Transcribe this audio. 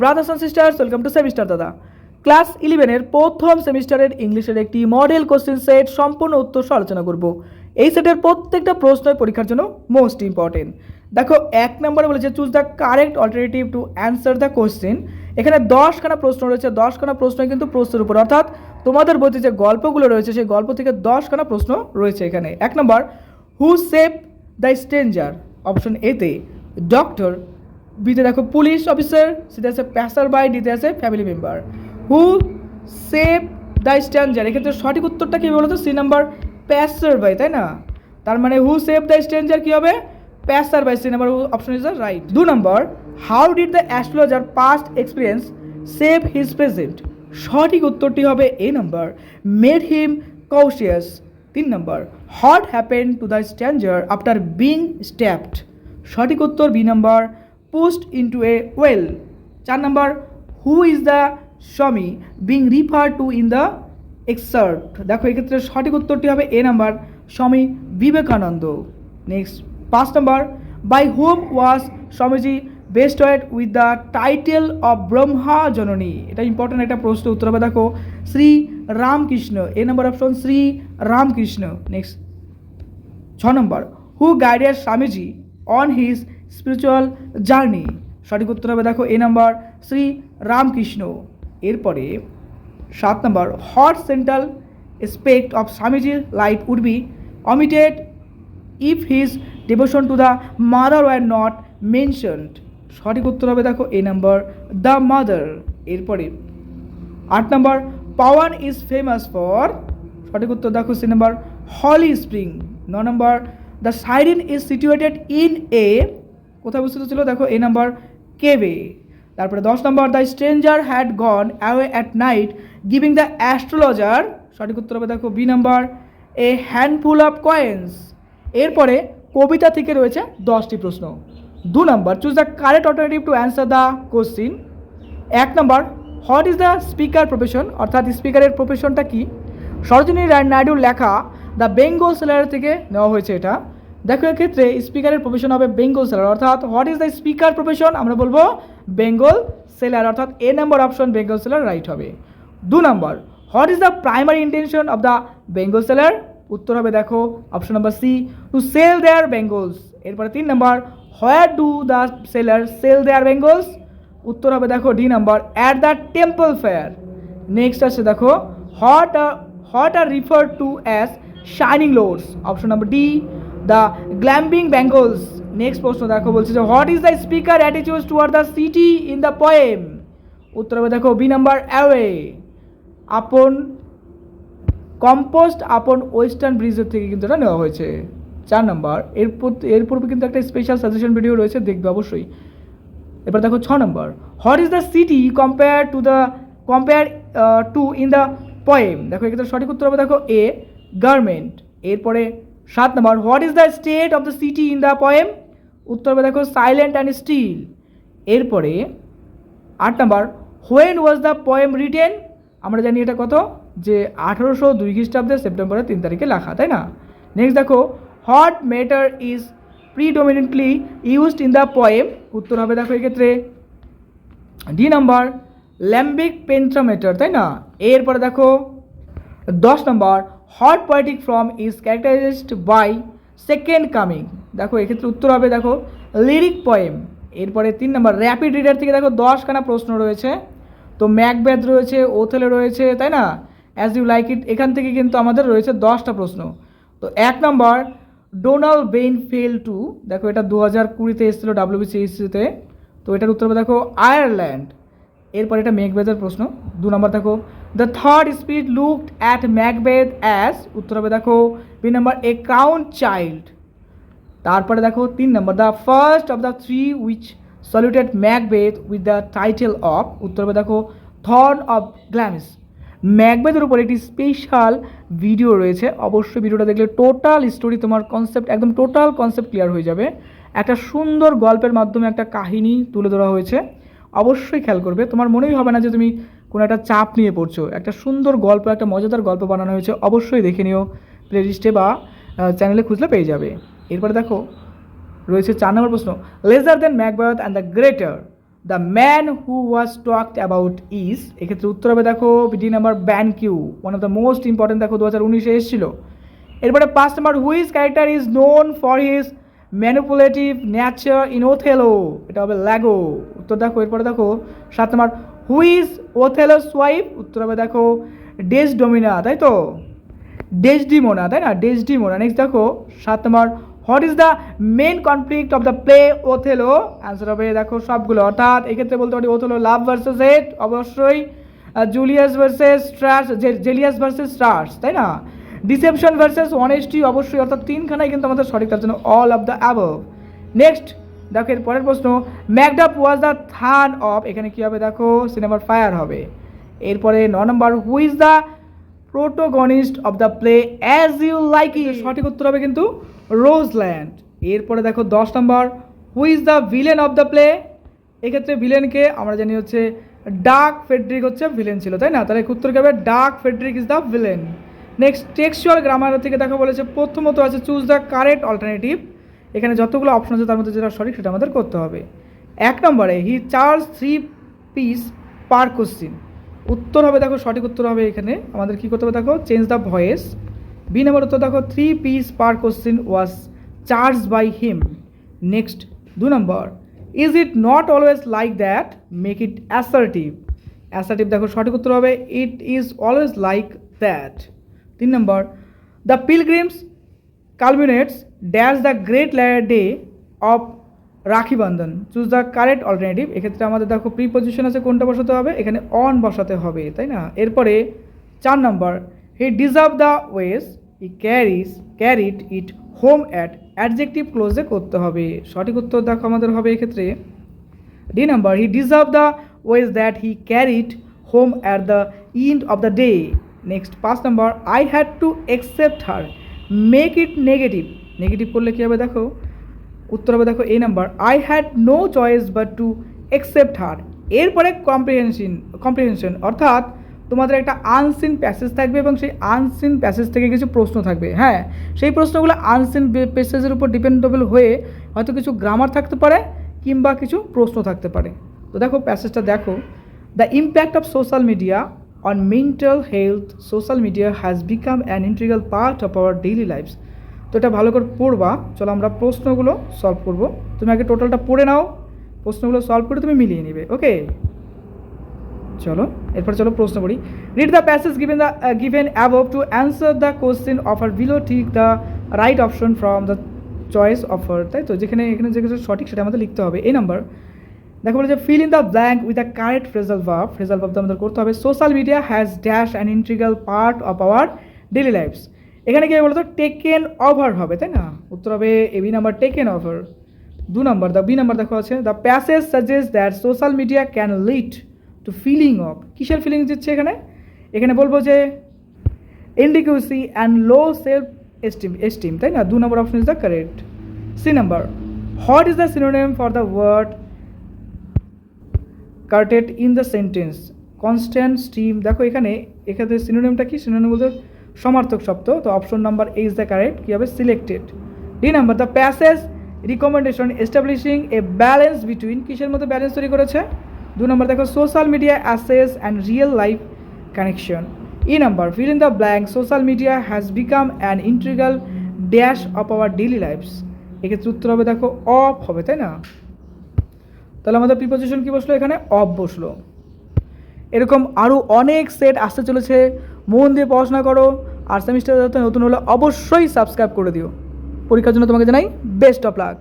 Brothers and sisters welcome to semester দাদা class ইলেভেনের প্রথম সেমিস্টারের ইংলিশের একটি মডেল কোশ্চেন সেট সম্পূর্ণ উত্তর সহ আলোচনা করব। এই সেটের প্রত্যেকটা প্রশ্নই পরীক্ষার জন্য মোস্ট ইম্পর্টেন্ট দেখো, এক নম্বরে বলেছে choose the correct alternative to answer the question এখানে দশখানা প্রশ্ন রয়েছে, দশখানা প্রশ্ন কিন্তু প্রশ্নের উপর। অর্থাৎ তোমাদের বইতে যে গল্পগুলো রয়েছে, সেই গল্প থেকে দশখানা প্রশ্ন রয়েছে এখানে। এক নম্বর who saved the stranger option এতে ডক্টর বিতে দেখো পুলিশ অফিসার সিতে আছে প্যাসার বাই ডিতে আছে family member who saved the stranger এক্ষেত্রে সঠিক উত্তরটা কী বলতো? সি নাম্বার প্যাসার বাই তাই না? তার মানে হু সেভ দ্য স্ট্রেঞ্জার কী হবে? Passer by C number option is the right দু নম্বর how did the astrologer past experience save his present সঠিক উত্তরটি হবে A number made him cautious তিন নম্বর what happened to the stranger after being stabbed সঠিক উত্তর B number post into a well চার number who is the Swami being refer to in the extract দেখো, এক্ষেত্রে সঠিক উত্তরটি হবে A number Swami Vivekananda next পাঁচ number by whom was Swamiji bestowed with the title of Brahma Janani এটা important একটা প্রশ্ন উত্তর হবে, দেখো, Shri Ramakrishna. A number option Shri Ramakrishna. Next ছ নম্বর who guided Swamiji on his spiritual journey সঠিক উত্তর হবে দেখো এ নাম্বার শ্রী রামকৃষ্ণ। এরপরে সাত নম্বর হট সেন্ট্রাল এসপেক্ট অফ স্বামীজির life would be omitted if his devotion to the mother were not mentioned সঠিক উত্তর হবে দেখো এ নাম্বার দ্য মাদার এরপরে আট নম্বর পাওয়ান ইজ ফেমাস ফর সঠিক উত্তর দেখো সি নাম্বার হলি স্প্রিং ন নম্বর the shrine is situated in a কোথায় অবস্থিত ছিল? দেখো, এ নাম্বার কেবে তারপরে দশ নম্বর the stranger had gone away at night giving the astrologer সঠিক উত্তর হবে দেখো B number a handful of coins এরপরে কবিতা থেকে রয়েছে দশটি প্রশ্ন। দু নম্বর choose the correct alternative to answer the question এক নম্বর what is the speaker profession অর্থাৎ স্পিকারের প্রফেশনটা কি? সরোজিনী রায় নাইডুর লেখা দ্য বেঙ্গল সেলার থেকে নেওয়া হয়েছে এটা। দেখো এক্ষেত্রে স্পিকারের প্রফেশন হবে বেঙ্গল সেলার অর্থাৎ what is the speaker profession আমরা বলব বেঙ্গল সেলার অর্থাৎ এ নম্বর অপশন বেঙ্গল সেলার রাইট হবে। দু নম্বর what is the primary intention of the bangle seller উত্তর হবে দেখো option number C to sell their bangles এরপরে তিন নম্বর where do the seller sell their bangles উত্তর হবে দেখো D number at the temple fair next আছে দেখো what what are refer to as shining loads option number D the glamming Bengals next প্রশ্ন দেখো, বলছে যে what is the speaker অ্যাটিচিউড toward the city in the poem উত্তর হবে, দেখো B number away upon compost upon western ব্রিজের থেকে কিন্তু এটা নেওয়া হয়েছে। চার নাম্বার এর এর পূর্বে কিন্তু একটা স্পেশাল সাজেশন ভিডিও রয়েছে, দেখবে অবশ্যই। এবার দেখো, ছ নম্বর what is the city compare to the compare to in the poem দেখো, এক্ষেত্রে সঠিক উত্তর হবে, দেখো এ গার্মেন্ট এরপরে সাত নম্বর what is the state of the city in the poem উত্তর হবে দেখো সাইলেন্ট অ্যান্ড স্টিল এরপরে আট নম্বর when was the poem written আমরা জানি এটা কত? যে আঠারোশো দুই খ্রিস্টাব্দে সেপ্টেম্বরের তিন তারিখে লেখা, তাই না? নেক্সট দেখো what meter is predominantly used in the poem উত্তর হবে দেখো এক্ষেত্রে। ডি নাম্বার ল্যাম্বিক পেন্ট্রামেটার তাই না? এরপরে দেখো, দশ নম্বর what poetic form is characterized by second coming দেখো, এক্ষেত্রে উত্তর হবে, দেখো লিরিক পয়েম এরপরে তিন নম্বর র্যাপিড রিডার থেকে দেখো, দশখানা প্রশ্ন রয়েছে। তো ম্যাকব্যাথ রয়েছে ওথেলে রয়েছে, তাই না? অ্যাজ ইউ লাইক ইট এখান থেকে কিন্তু আমাদের রয়েছে দশটা প্রশ্ন। তো এক নম্বর ডোনাল্ড বেইন ফেল টু দেখো, এটা দু হাজার কুড়িতে এসেছিল ডাব্লিউবিসিএসিতে তো। এটার উত্তর হবে, দেখো আয়ারল্যান্ড এরপর এটা ম্যাকবেথের প্রশ্ন। দু নম্বর, দেখো the third speed looked at Macbeth as উত্তর হবে দেখো, B number a count child তারপরে দেখো, তিন নম্বর the first of the three witch saluted Macbeth with the title of উত্তর হবে দেখো থর্ন অফ গ্ল্যামিস ম্যাকবেথের উপর একটি স্পেশাল ভিডিও রয়েছে, অবশ্যই ভিডিওটা দেখলে টোটাল স্টোরি তোমার কনসেপ্ট একদম টোটাল কনসেপ্ট ক্লিয়ার হয়ে যাবে। একটা সুন্দর গল্পের মাধ্যমে একটা কাহিনী তুলে ধরা হয়েছে। অবশ্যই খেয়াল করবে, তোমার মনেই হবে না যে তুমি কোনো একটা চাপ নিয়ে পড়ছো, একটা সুন্দর গল্প, একটা মজাদার গল্প বানানো হয়েছে, অবশ্যই দেখে নিও। প্লেলিস্টে বা চ্যানেলে খুঁজলে পেয়ে যাবে। এরপরে দেখো, রয়েছে চার নম্বর প্রশ্ন lesser than Macbeth and the greater the man who was talked about is এক্ষেত্রে উত্তর হবে, দেখো D number Banquo one of the most important দেখো দু হাজার উনিশে এসেছিল। এরপরে পাঁচ number whose character is known for his manipulative nature in Othello এটা হবে ল্যাগো উত্তর দেখো, এরপরে দেখো, সাত নাম্বার হুইজ ওথেলোস ওয়াইফ উত্তর হবে দেখো ডেস ডোমিনা তাই তো? ডেসডিমোনা তাই না? ডেসডিমোনা নেক্সট দেখো, সাত নম্বর what is the main conflict of the play Othello answer হবে দেখো সবগুলো। অর্থাৎ এক্ষেত্রে বলতে পারি ওথেলো লাভ ভার্সেস হেট অবশ্যই jealous versus trust jealous versus stars তাই না? ডিসেপশন ভার্সেস অনেস্টি অবশ্যই। অর্থাৎ তিনখানাই কিন্তু আমাদের সঠিক তার জন্য all of the above next দেখো, এর পরের প্রশ্ন ম্যাকডাপ ওয়াজ দ্য থান অফ এখানে কী হবে দেখো সিনেমার ফায়ার হবে। এরপরে ন নম্বর who is the protagonist of the play As You Like It সঠিক উত্তর হবে কিন্তু রোজল্যান্ড এরপরে দেখো, দশ নম্বর who is the villain of the play এক্ষেত্রে ভিলেনকে আমরা জানি হচ্ছে ডার্ক ফেডরিক হচ্ছে ভিলেন ছিল, তাই না? তাহলে উত্তর কী হবে? Duke Frederick is the villain next textual grammar থেকে দেখো বলেছে, প্রথমত আছে চুজ দ্য কারেক্ট অল্টারনেটিভ এখানে যতগুলো অপশন আছে তার মধ্যে যেটা সঠিক সেটা আমাদের করতে হবে। এক নম্বরে he charge three piece per question. উত্তর হবে দেখো, সঠিক উত্তর হবে এখানে। আমাদের কী করতে হবে দেখো change the voice B number উত্তর দেখো three piece per question was charge by him next দু নম্বর। Is it not always like that make it assertive assertive দেখো, সঠিক উত্তর হবে it is always like that তিন নম্বর the pilgrims culminates dash the great day of Rakhi Bandhan choose the correct alternative এক্ষেত্রে আমাদের দেখো pre position আছে, কোনটা বসাতে হবে? এখানে অন বসাতে হবে, তাই না? এরপরে চার নম্বর he deserve the wages he carries carried it home at adjective ক্লোজে করতে হবে। সঠিক উত্তর দেখো আমাদের হবে এক্ষেত্রে। D number he deserve the wage that he carried home at the end of the day next পাঁচ number I had to accept her make it negative negative করলে কী হবে দেখো? উত্তর হবে দেখো এই number I had no choice but to accept her এরপরে কম্প্রিহেনশন কম্প্রিহেনশন অর্থাৎ তোমাদের একটা আনসিন প্যাসেজ থাকবে এবং সেই আনসিন প্যাসেজ থেকে কিছু প্রশ্ন থাকবে। হ্যাঁ সেই প্রশ্নগুলো আনসিন প্যাসেজের উপর ডিপেন্ডেবল হয়ে হয়তো কিছু গ্রামার থাকতে পারে কিংবা কিছু প্রশ্ন থাকতে পারে। তো দেখো প্যাসেজটা দেখো। The impact of social media on mental health social media has become an integral part of our daily lives তো এটা ভালো করে পড়বা। চলো আমরা প্রশ্নগুলো সলভ করব। তুমি আগে টোটালটা পড়ে নাও। প্রশ্নগুলো সলভ করে তুমি মিলিয়ে নেবে ওকে চলো, এরপর চলো প্রশ্ন পড়ি। Read the passage given the given above to answer the question offer below ঠিক the right option from the choice offer তাই তো? যেখানে, এখানে যেগুলো সঠিক সেটা আমাদের লিখতে হবে। এই নাম্বার দেখো বলে যে fill in the blank with the correct phrasal ভাব ফ্রেজাল ভাবটা আমাদের করতে হবে। Social media has dash an integral part of our daily lives এখানে কি বলতো টেকেন ওভার হবে, তাই না? উত্তর হবে A B number taken over দু নাম্বার দ্য বি নাম্বার দেখো আছে। The passage suggest that social media can lead to feeling of কিসের ফিলিং দিচ্ছে এখানে? এখানে বলব যে inadequacy and low self esteem esteem তাই না? দু নম্বর option is the correct C number what is the synonym for the word carted in the sentence. Constant steam দেখো এখানে এখানে সিনোনিমটা কি? সিনোনিম বলতে সমার্থক শব্দ। তো option number A is the correct কী হবে? Selected D number the passage recommendation establishing a balance between কিসের মধ্যে ব্যালেন্স তৈরি করেছে? দু নম্বর দেখো social media access and real life connection E number fill in the blank social media has become an integral dash of our daily lives এক্ষেত্রে উত্তর হবে, দেখো অফ হবে, তাই না? তাহলে আমাদের প্রিপোজিশন কী বসল এখানে? অফ বসল। এরকম আরও অনেক সেট আসতে চলেছে। মন দিয়ে পড়াশোনা করো। আর সেমিস্টার নতুন হলে, অবশ্যই সাবস্ক্রাইব করে দিও। পরীক্ষার জন্য তোমাকে জানাই বেস্ট অফ লাক